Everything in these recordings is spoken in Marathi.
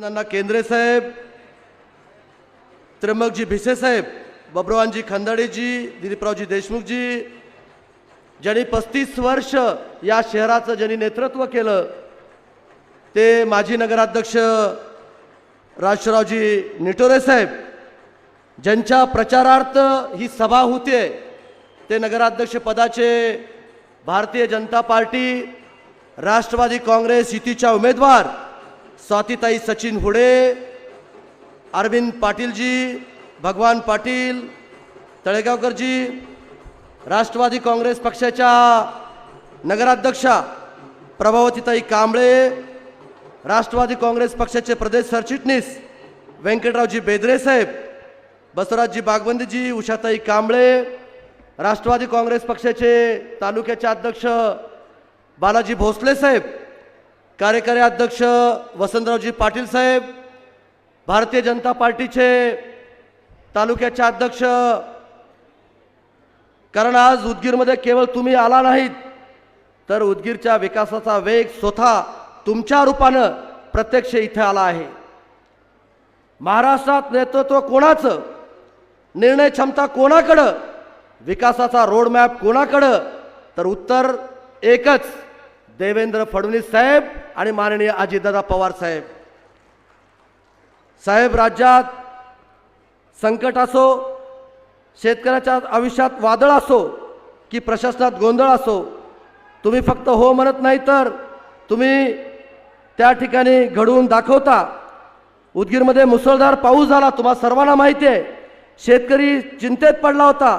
नाना केंद्रे साहेब त्र्यंबकजी भिसे साहेब बब्रवानजी खंदाडेजी दिलीपरावजी देशमुखजी ज्यांनी पस्तीस वर्ष या शहराचं ज्यांनी नेतृत्व केलं ते माजी नगराध्यक्ष राजशरावजी निटोरे साहेब ज्यांच्या प्रचारार्थ ही सभा होते ते नगराध्यक्ष पदाचे भारतीय जनता पार्टी राष्ट्रवादी काँग्रेस युतीच्या उमेदवार स्वातीताई सचिन हुडे अरविंद पाटीलजी भगवान पाटील तळेगावकरजी राष्ट्रवादी काँग्रेस पक्षाच्या नगराध्यक्षा प्रभावतीताई कांबळे राष्ट्रवादी काँग्रेस पक्षाचे प्रदेश सरचिटणीस व्यंकटरावजी बेदरे साहेब बसवराजजी बागवंदीजी उषाताई कांबळे राष्ट्रवादी काँग्रेस पक्षाचे तालुक्याचे अध्यक्ष बालाजी भोसले साहेब कार्यकारी अध्यक्ष वसंतरावजी पाटील साहेब भारतीय जनता पार्टीचे तालुक्याचे अध्यक्ष कारण आज उदगीरमध्ये केवळ तुम्ही आला नाहीत तर उदगीरच्या विकासाचा वेग स्वतः तुमच्या रूपानं प्रत्यक्ष इथे आला आहे. महाराष्ट्रात नेतृत्व कोणाचं? निर्णय क्षमता कोणाकडं? विकासाचा रोडमॅप कोणाकडं? तर उत्तर एकच देवेंद्र फडणवीस साहेब आणि माननीय अजितदादा पवार साहेब. साहेब राज्यात संकट असो शेतकऱ्याच्या आयुष्यात वादळ असो की प्रशासनात गोंधळ असो तुम्ही फक्त हो म्हणत नाही तर तुम्ही त्या ठिकाणी घडवून दाखवता. उदगीरमध्ये मुसळधार पाऊस झाला तुम्हाला सर्वांना माहिती आहे. शेतकरी चिंतेत पडला होता.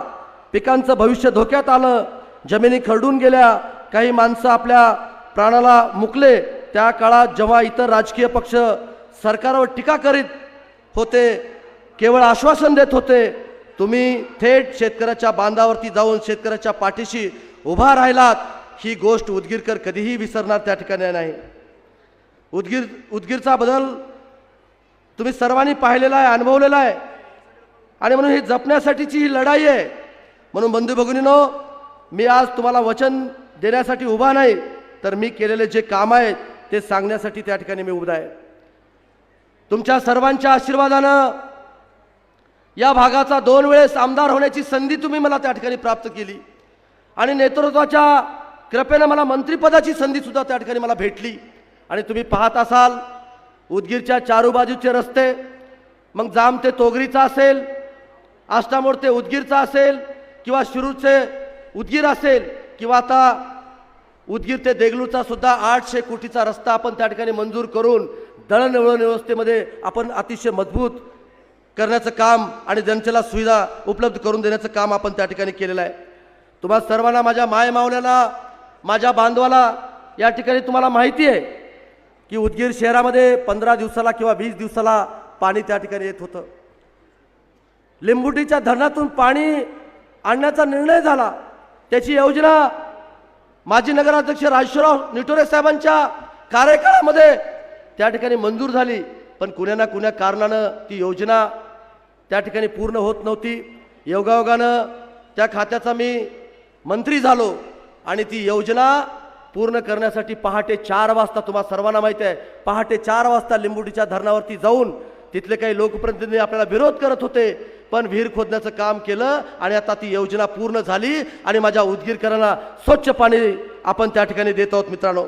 पिकांचं भविष्य धोक्यात आलं. जमिनी खरडून गेल्या. काही माणसं आपल्या प्राणाला मुकले त्या काळात जेव्हा इतर राजकीय पक्ष सरकारवर टीका करीत होते केवळ आश्वासन देत होते तुम्ही थेट शेतकऱ्याच्या बांधावरती जाऊन शेतकऱ्याच्या पाठीशी उभा राहिलात ही गोष्ट उदगीरकर कधीही विसरणार त्या ठिकाणी नाही. उदगीर उदगीरचा बदल तुम्ही सर्वांनी पाहिलेला आहे अनुभवलेला आहे. आणि म्हणून ही जपण्यासाठीची ही लढाई आहे. म्हणून बंधू भगिनीनो मी आज तुम्हाला वचन देण्यासाठी उभा नाही. तर मी केलेले जे काम आहेत ते सांगण्यासाठी त्या ठिकाणी मी उभा आहे. तुमच्या सर्वांच्या आशीर्वादानं या भागाचा दोन वेळेस आमदार होण्याची संधी तुम्ही मला त्या ठिकाणी प्राप्त केली. आणि नेतृत्वाच्या कृपेनं मला मंत्रिपदाची संधीसुद्धा त्या ठिकाणी मला भेटली. आणि तुम्ही पाहत असाल उदगीरच्या चारू बाजूचे रस्ते मग जाम ते तोगरीचा असेल आष्टामोड ते उदगीरचा असेल किंवा शिरूरचे उदगीर असेल किंवा आता उदगीर ते देगलूचा सुद्धा आठशे कोटीचा रस्ता आपण त्या ठिकाणी मंजूर करून दळणवळण व्यवस्थेमध्ये आपण अतिशय मजबूत करण्याचं काम आणि जनतेला सुविधा उपलब्ध करून देण्याचं काम आपण त्या ठिकाणी केलेलं आहे. तुम्हाला सर्वांना माझ्या मायमावल्याला माझ्या बांधवाला या ठिकाणी तुम्हाला माहिती आहे की उदगीर शहरामध्ये पंधरा दिवसाला किंवा वीस दिवसाला पाणी त्या ठिकाणी येत होतं. लिंबुटीच्या धरणातून पाणी आणण्याचा निर्णय झाला. त्याची योजना माजी नगराध्यक्ष राजेश्वरराव निटोरे साहेबांच्या कार्यकाळामध्ये त्या ठिकाणी मंजूर झाली. पण कुण्या ना कुण्या कारणानं ती योजना त्या ठिकाणी पूर्ण होत नव्हती. योगायोगानं त्या खात्याचा मी मंत्री झालो आणि ती योजना पूर्ण करण्यासाठी पहाटे चार वाजता तुम्हाला सर्वांना माहिती आहे पहाटे चार वाजता लिंबुटीच्या धरणावरती जाऊन तिथले काही लोकप्रतिनिधी आपल्याला विरोध करत होते पण विहीर खोदण्याचं काम केलं आणि आता ती योजना पूर्ण झाली आणि माझ्या उदगीरकरांना स्वच्छ पाणी आपण त्या ठिकाणी देत आहोत मित्रांनो.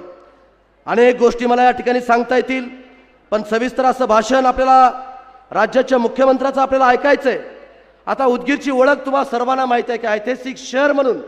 अनेक गोष्टी मला या ठिकाणी सांगता येतील पण सविस्तर असं भाषण आपल्याला राज्याच्या मुख्यमंत्र्याचं आपल्याला ऐकायचं आहे आता उदगीरची ओळख तुम्हाला सर्वांना माहीत आहे की ऐतिहासिक शहर म्हणून